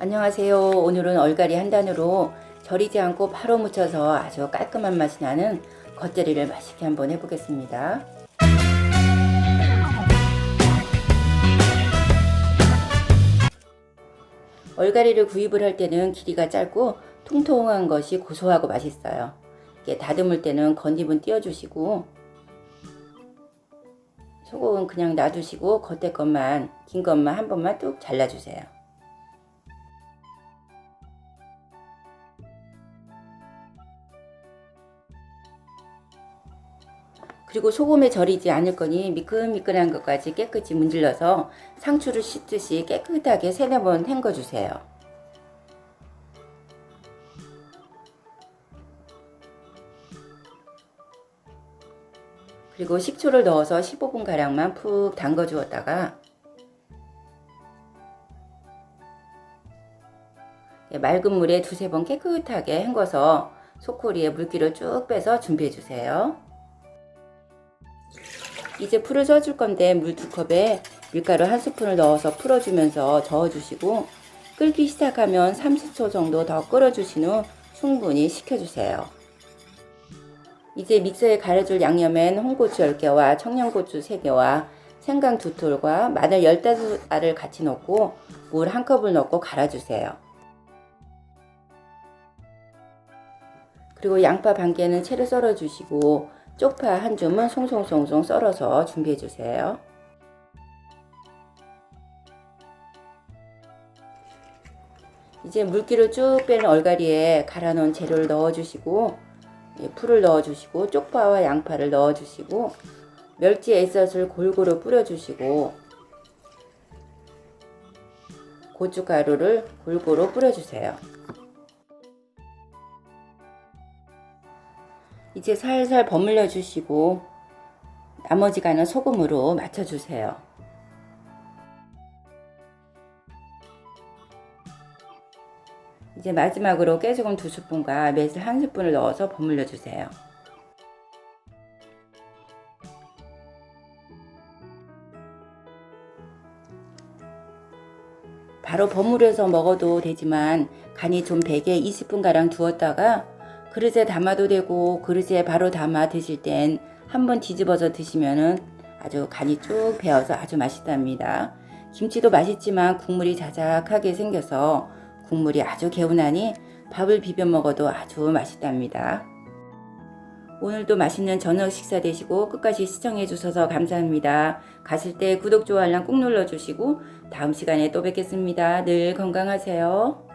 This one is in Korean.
안녕하세요. 오늘은 얼갈이 한 단으로 절이지 않고 바로 무쳐서 아주 깔끔한 맛이 나는 겉절이를 맛있게 한번 해보겠습니다. 얼갈이를 구입을 할 때는 길이가 짧고 통통한 것이 고소하고 맛있어요. 이렇게 다듬을 때는 건집은 띄워주시고 소금은 그냥 놔두시고 겉에 것만 긴 것만 한 번만 뚝 잘라주세요. 그리고 소금에 절이지 않을 거니 미끈미끈한 것까지 깨끗이 문질러서 상추를 씻듯이 깨끗하게 세네 번 헹궈주세요. 그리고 식초를 넣어서 15분가량만 푹 담궈 주었다가 맑은 물에 두세 번 깨끗하게 헹궈서 소코리에 물기를 쭉 빼서 준비해 주세요. 이제 풀을 써줄 건데 물 두 컵에 밀가루 한 스푼을 넣어서 풀어주면서 저어주시고 끓기 시작하면 30초 정도 더 끓여주신 후 충분히 식혀주세요. 이제 믹서에 갈아줄 양념엔 홍고추 10개와 청양고추 3개와 생강 두 톨과 마늘 15알을 같이 넣고 물한 컵을 넣고 갈아주세요. 그리고 양파 반 개는 채로 썰어 주시고 쪽파 한 줌은 송송송송 썰어서 준비해 주세요. 이제 물기를 쭉 뺀 얼갈이에 갈아 놓은 재료를 넣어 주시고 예, 풀을 넣어 주시고 쪽파와 양파를 넣어 주시고 멸치 에셋을 골고루 뿌려 주시고 고춧가루를 골고루 뿌려 주세요. 이제 살살 버물려 주시고 나머지 간은 소금으로 맞춰 주세요. 이제 마지막으로 깨소금 두 스푼과 매실 한 스푼을 넣어서 버물려 주세요. 바로 버무려서 먹어도 되지만 간이 좀 배게 20분가량 두었다가 그릇에 담아도 되고 그릇에 바로 담아 드실 땐 한번 뒤집어서 드시면은 아주 간이 쭉 배어서 아주 맛있답니다. 김치도 맛있지만 국물이 자작하게 생겨서 국물이 아주 개운하니 밥을 비벼 먹어도 아주 맛있답니다. 오늘도 맛있는 저녁 식사 되시고 끝까지 시청해 주셔서 감사합니다. 가실 때 구독, 좋아요, 알람 꾹 눌러주시고 다음 시간에 또 뵙겠습니다. 늘 건강하세요.